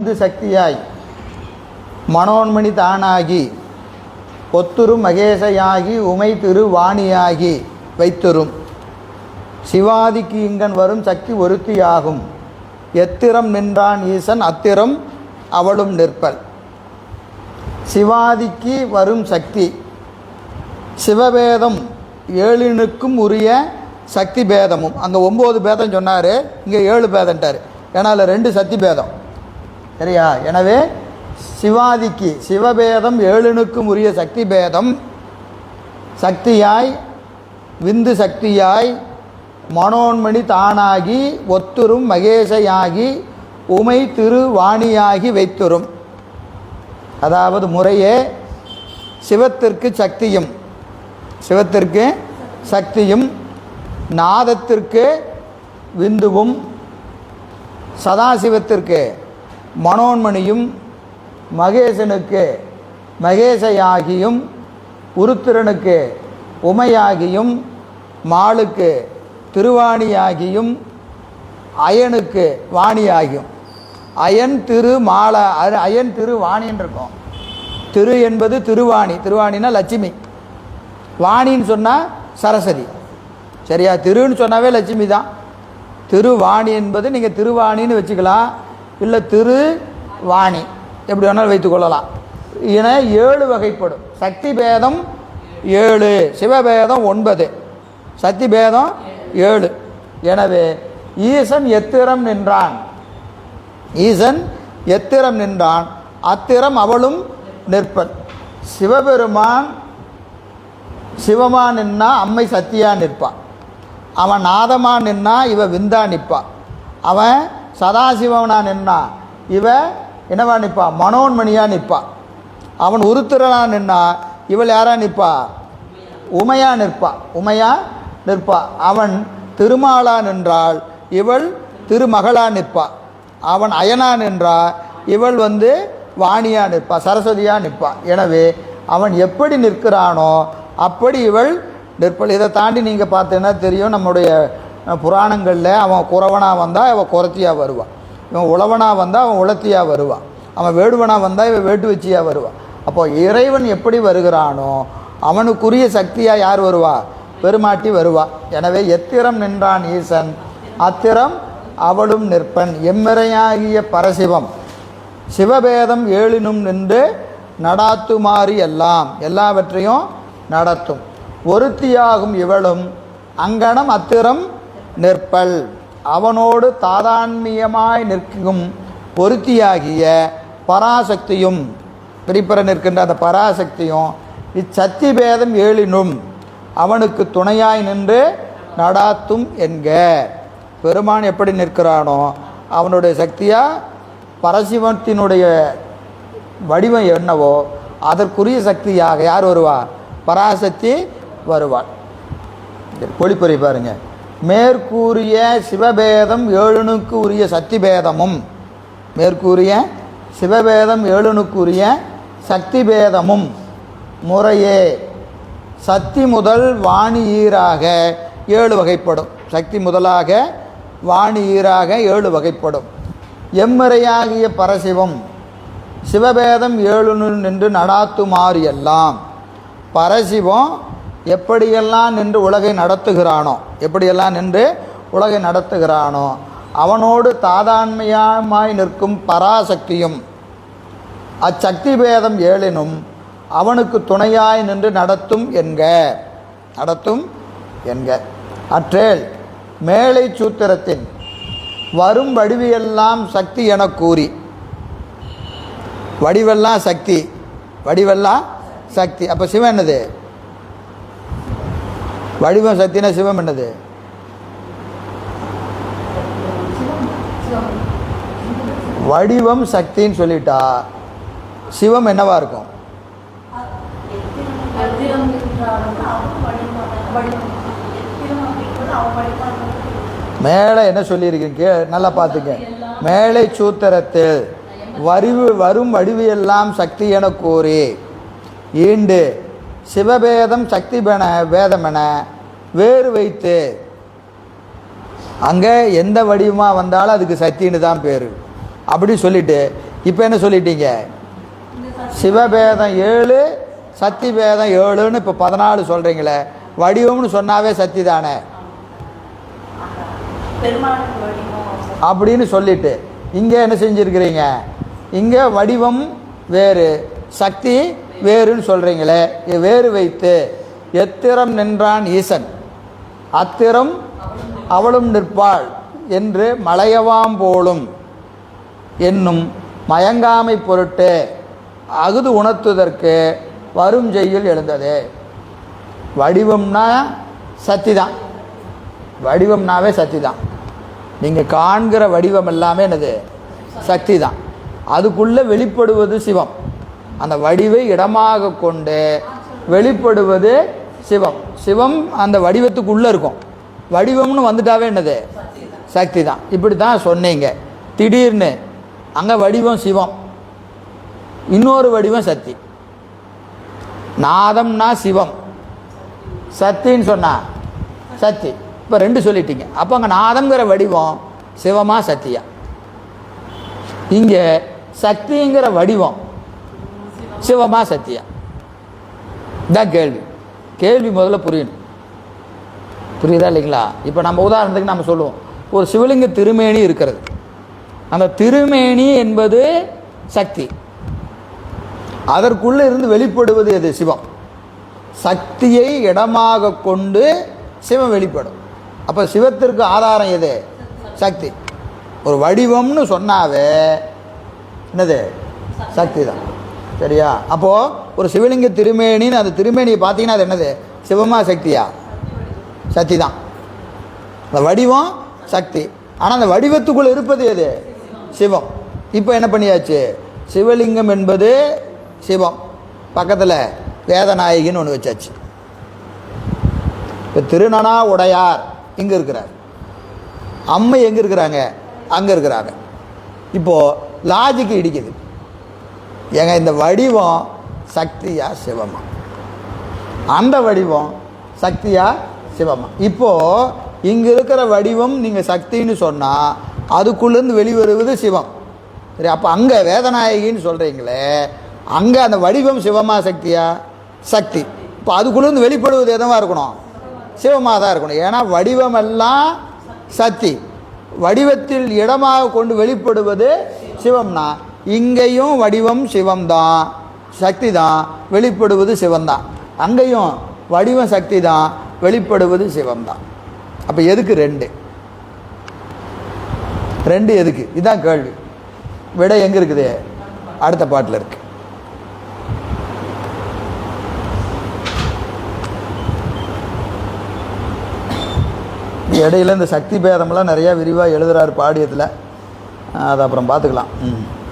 இந்து சக்தியாய் மனோன்மணி தானாகி ஒத்துரு மகேசையாகி உமை திரு வாணியாகி வைத்துரும். சிவாதிக்கு இங்கன் வரும் சக்தி ஒருத்தியாகும். எத்திரம் நின்றான் ஈசன் அத்திரம் அவளும் நிற்பல். சிவாதிக்கு வரும் சக்தி சிவபேதம் ஏழினுக்கும் உரிய சக்தி பேதமும். அங்கே ஒம்பது பேதம் சொன்னார் இங்கே ஏழு பேதன்ட்டார் ஏன்னா அதில் ரெண்டு சக்தி பேதம். சரியா? எனவே சிவாதிக்கு சிவபேதம் ஏழுனுக்கும் உரிய சக்தி பேதம் சக்தியாய் விந்து சக்தியாய் மனோன்மணி தானாகி ஒத்துரும் மகேசையாகி உமை திருவாணியாகி வைத்துரும். அதாவது முறையே சிவத்திற்கு சக்தியும். சிவத்திற்கு சக்தியும் நாதத்திற்கு விந்துவும் சதாசிவத்திற்கு மனோன்மணியும் மகேசனுக்கு மகேசையாகியும் உருத்திரனுக்கு உமையாகியும் மாளுக்கு திருவாணியாகியும் அயனுக்கு வாணியாகியும். அயன் திரு மாலை அயன் திரு வாணின்னு இருக்கும் திரு என்பது திருவாணி திருவாணினா லட்சுமி. வாணின்னு சொன்னால் சரஸ்வதி. சரியா? திருன்னு சொன்னாவே லட்சுமி தான் திருவாணி என்பது நீங்கள் திருவாணின்னு வச்சுக்கலாம். இல்லை திரு வாணி. எப்படி வேணாலும் வைத்துக்கொள்ளலாம் என ஏழு வகைப்படும். சக்தி பேதம் ஏழு சிவபேதம் ஒன்பது. சக்தி பேதம் ஏழு. எனவே ஈசன் எத்திரம் நின்றான். ஈசன் எத்திரம் நின்றான். அத்திரம் அவளும் நிற்பன். சிவபெருமான் சிவமா நின்னா அம்மை சத்தியா நிற்பான் அவன் நாதமா நின்னா இவ விந்தா நிற்பா. அவன் சதாசிவனா நின்னா. இவ என்னவா நிற்பா மனோன்மணியாக நிற்பா அவன் உருத்திரனா நின்னா இவள் யாராக நிற்பா உமையா நிற்பா. உமையா நிற்பா. அவன் திருமாலா நின்றாள் இவள் திருமகளா நிற்பா. அவன் அயனா நின்றா இவள் வந்து வாணியாக நிற்பா சரஸ்வதியாக நிற்பா. எனவே அவன் எப்படி நிற்கிறானோ அப்படி இவள் நிற்பள் இதை தாண்டி நீங்கள் பார்த்தீங்கன்னா தெரியும் நம்முடைய புராணங்களில் அவன் குறவனாக வந்தால் அவன் குறத்தியாக வருவான் இவன் உழவனாக வந்தால் அவன் உளத்தியாக வருவான் அவன் வேடுவனாக வந்தால் இவன் வேட்டு வச்சியாக வருவான் அப்போ இறைவன் எப்படி வருகிறானோ அவனுக்குரிய சக்தியாக யார் வருவா? பெருமாட்டி வருவா. எனவே எத்திரம் நின்றான் ஈசன் அத்திரம் அவளும் நிற்பன். எம்மிறையாகிய பரசிவம் சிவபேதம் ஏழினும் நின்று நடாத்துமாறு எல்லாம் எல்லாவற்றையும் நடத்தும். ஒருத்தியாகும் இவளும் அங்கனம் அத்திரம் நிற்பல். அவனோடு தாதான்மியமாய் நிற்கும் பொருத்தியாகிய பராசக்தியும் பிரிப்பற நிற்கின்ற அந்த பராசக்தியும் இச்சக்தி பேதம் ஏழினும் அவனுக்கு துணையாய் நின்று நடாத்தும் என்க. பெருமான் எப்படி நிற்கிறானோ அவனுடைய சக்தியாக பரசிவத்தினுடைய வடிவம் என்னவோ அதற்குரிய சக்தியாக யார் வருவா பராசக்தி வருவாள். பொழிப்புரை பாருங்கள் மேற்கூறிய சிவபேதம் ஏழுனுக்கு உரிய சக்தி பேதமும் மேற்கூறிய சிவபேதம் ஏழுனுக்குரிய சக்தி பேதமும் முறையே. சக்தி முதல் வாணி ஈராக ஏழு வகைப்படும். சக்தி முதலாக வாணி ஈராக ஏழு வகைப்படும். எம்முறையாகிய பரசிவம் சிவபேதம் ஏழுனு நின்று நடாத்துமாறு எல்லாம். பரசிவம் எப்படியெல்லாம் நின்று உலகை நடத்துகிறானோ எப்படியெல்லாம் நின்று உலகை நடத்துகிறானோ அவனோடு தாதான்மையாய் நிற்கும் பராசக்தியும் அச்சக்தி பேதம் ஏழினும் அவனுக்கு துணையாய் நின்று நடத்தும் என்க நடத்தும் என்க. அற்றேல் மேலை சூத்திரத்தின் வரும் வடிவியெல்லாம் சக்தி எனக் கூறி. வடிவெல்லாம் சக்தி வடிவெல்லாம் சக்தி. அப்போ சிவன் என்னது? வடிவம் சக்தினா சிவம் என்னது? வடிவம் சக்தின்னு சொல்லிட்டா சிவம் என்னவா இருக்கும்? மேலே என்ன சொல்லியிருக்கீங்க? கே நல்லா பார்த்துங்க. மேலை சூத்திரத்தில் வரிவு வரும் வடிவையெல்லாம் சக்தி என கூறி ஈண்டு சிவபேதம் சக்தி பென வேதமென வேறு வைத்து. அங்கே எந்த வடிவமாக வந்தாலும் அதுக்கு சக்தின்னு தான் பேர். அப்படி சொல்லிட்டு இப்போ என்ன சொல்லிட்டீங்க? சிவபேதம் ஏழு சக்தி பேதம் ஏழுன்னு இப்போ பதினாலு சொல்கிறீங்களே வடிவம்னு சொன்னாவே சக்தி தானே? அப்படின்னு சொல்லிட்டு இங்கே என்ன செஞ்சுருக்கிறீங்க? இங்கே வடிவம் வேறு சக்தி வேறுன்னு சொல்கிறீங்களே வேறு வைத்து. எத்திரம் நின்றான் ஈசன்? அத்திரம் அவளும் நிற்பாள் என்று மலையவாம் போலும். என்னும் மயங்காமை பொருட்டு அகுது உணர்த்துவதற்கு வரும் செய்யுள் எழுந்தது. வடிவம்னா சக்தி தான் வடிவம்னாவே சக்தி தான் நீங்கள் காண்கிற வடிவம் எல்லாமே என்னது? சக்தி தான் அதுக்குள்ளே வெளிப்படுவது சிவம். அந்த வடிவை இடமாக கொண்டு வெளிப்படுவது சிவம். சிவம் அந்த வடிவத்துக்குள்ளே இருக்கும். வடிவம்னு வந்துட்டாவே என்னது? சக்தி தான் இப்படி தான் சொன்னீங்க. திடீர்னு அங்கே வடிவம் சிவம். இன்னொரு வடிவம் சக்தி. நாதம்னா சிவம். சத்தின்னு சொன்னா சக்தி. இப்போ ரெண்டு சொல்லிட்டீங்க. அப்போ அங்கே நாதங்கிற வடிவம் சிவமா சத்தியா இங்கே சக்திங்கிற வடிவம் சிவமா சத்தியா இதான் கேள்வி. கேள்வி முதல்ல புரியணும். புரியுதா இல்லைங்களா? இப்போ நம்ம உதாரணத்துக்கு நம்ம சொல்லுவோம். ஒரு சிவலிங்க திருமேனி இருக்கிறது. அந்த திருமேனி என்பது சக்தி. அதற்குள்ளே இருந்து வெளிப்படுவது எது? சிவம். சக்தியை இடமாக கொண்டு சிவம் வெளிப்படும். அப்போ சிவத்திற்கு ஆதாரம் எது? சக்தி. ஒரு வடிவம்னு சொன்னாவே என்னது? சக்தி தான் சரியா? அப்போது ஒரு சிவலிங்க திருமேனின்னு அந்த திருமேனியை பார்த்தீங்கன்னா அது என்னது? சிவமா சக்தியா? சக்தி தான் அந்த வடிவம் சக்தி. ஆனால் அந்த வடிவத்துக்குள்ளே இருப்பது எது? சிவம். இப்போ என்ன பண்ணியாச்சு? சிவலிங்கம் என்பது சிவம். பக்கத்தில் வேதநாயகின்னு ஒன்று வச்சாச்சு. இப்போ திருநனா உடையார் இங்கே இருக்கிறார்? அம்மை எங்கே இருக்கிறாங்க? அங்கே இருக்கிறாங்க. இப்போது லாஜிக்கு இடிக்குது. ஏங்க இந்த வடிவம் சக்தியா சிவமா? அந்த வடிவம் சக்தியா சிவமா? இப்போது இங்கே இருக்கிற வடிவம் நீங்கள் சக்தின்னு சொன்னால் அதுக்குள்ளேருந்து வெளிவருவது சிவம். சரி அப்போ அங்கே வேதநாயகின்னு சொல்கிறீங்களே அங்கே அந்த வடிவம் சிவமா சக்தியா? சக்தி. இப்போ அதுக்குள்ளேருந்து வெளிப்படுவது எதுவாக இருக்கணும்? சிவமாக தான் இருக்கணும். ஏன்னா வடிவமெல்லாம் சக்தி. வடிவத்தில் இடமாக கொண்டு வெளிப்படுவது சிவம்னா இங்கேயும் வடிவம் சிவம்தான் சக்தி தான் வெளிப்படுவது சிவம்தான் அங்கேயும் வடிவம் சக்தி தான் வெளிப்படுவது சிவம்தான் அப்போ எதுக்கு ரெண்டு? ரெண்டு எதுக்கு? இதுதான் கேள்வி. விடை எங்கே இருக்குது? அடுத்த பாட்டில் இருக்கு. இடையில இந்த சக்தி பேதமெல்லாம் நிறையா விரிவாக எழுதுறாரு பாடியத்தில். அதை அப்புறம் பார்த்துக்கலாம். ம்.